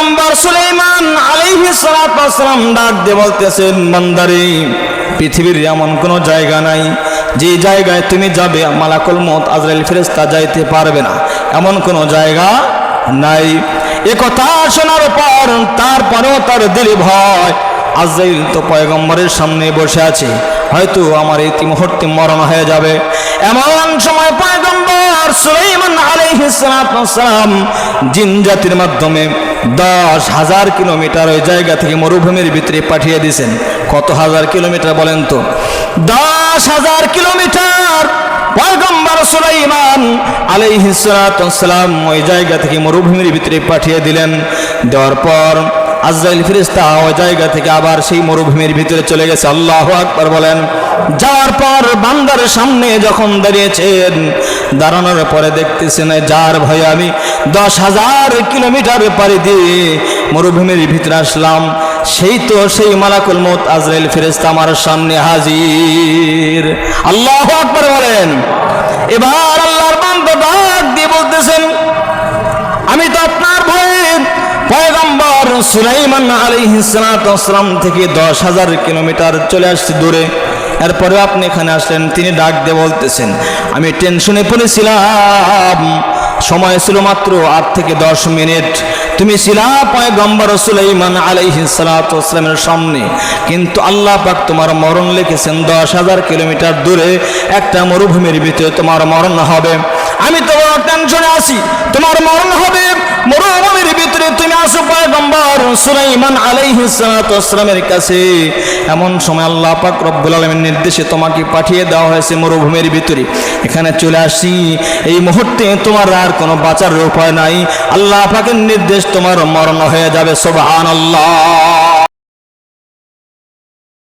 পয়গম্বর সুলাইমান আলাইহিস সালাতু ওয়াসসালাম ডাক দিয়ে বলতেছেন বান্দারে, পৃথিবীর এমন কোনো জায়গা নাই যে জায়গায় তুমি যাবে, মালাকুল মত আজরাইল ফেরেশতা যাইতে পারবে না। এমন কোনো জায়গা নাই। এ কথা শোনার পর তারপরেও তার দিলে ভয়। আজরাইল তো পয়গম্বরের সামনে বসে আছে, হয়তো আমার এই মুহূর্তে মরণ হয়ে যাবে। এমন সময় পয়গম্বর সুলাইমান আলাইহিস সালাম জিন জাতির মাধ্যমে দশ হাজার কিলোমিটার ওই জায়গা থেকে মরুভূমির ভিতরে পাঠিয়ে দিয়েছেন। কত হাজার কিলোমিটার বলেন তো? দশ হাজার কিলোমিটার ওই জায়গা থেকে মরুভূমির ভিতরে পাঠিয়ে দিলেন। ফিরিস্তা ওই জায়গা থেকে আবার সেই মরুভূমির ভিতরে চলে গেছে। আল্লাহ বলেন। যাওয়ার পর বান্দার সামনে যখন দাঁড়িয়েছেন দাঁড়ানোর পরে দেখতেছে না, যার ভয়ে আমি দশ হাজার কিলোমিটার পাড়ি দিয়ে মরুভূমির ভিতরে আসলাম। সেই তো সেই মালাকুল মত আজরাইল ফিরিস্তা আমার সামনে হাজির। আল্লাহ আকবার বলেন। এবার আল্লাহর বান্দা ডাক দিয়ে বলতেছেন, আমি তো আপনার ভয়ে পয়গম্বর সুলাইমান আলী আলাইহিসসালাম থেকে দশ হাজার কিলোমিটার চলে আসছি দূরে। এরপরে আপনি এখানে আসলেন, তিনি ডাক দিয়ে বলতেছেন, আমি টেনশনে পড়েছিলাম, সময় ছিল মাত্র আট থেকে দশ মিনিট। তুমি ছিলা পয়গম্বর সুলাইমান আলাইহিসসালামের সামনে, কিন্তু আল্লাহ পাক তোমার মরণ লিখেছেন দশ হাজার কিলোমিটার দূরে, একটা মরুভূমির ভিতরে তোমার মরণ হবে। আমি তো বড় টেনশনে আছি, তোমার মরণ হবে, মরুভূমির ভিতরে তুমি আসো পয়গম্বর সুলাইমান আলাইহিস সালাতু ওয়াসসালামের কাছে এমন সময় আল্লাহ পাক রব্বুল আলামিন নির্দেশে তোমাকে পাঠিয়ে দেওয়া হয়েছে মরুভূমির ভিতরে। এখানে চলে আসি এই মুহূর্তে তোমার আর কোনো বাঁচার উপায় নাই। আল্লাহ পাকের নির্দেশ তোমার মরণ হয়ে যাবে, সুবহানাল্লাহ।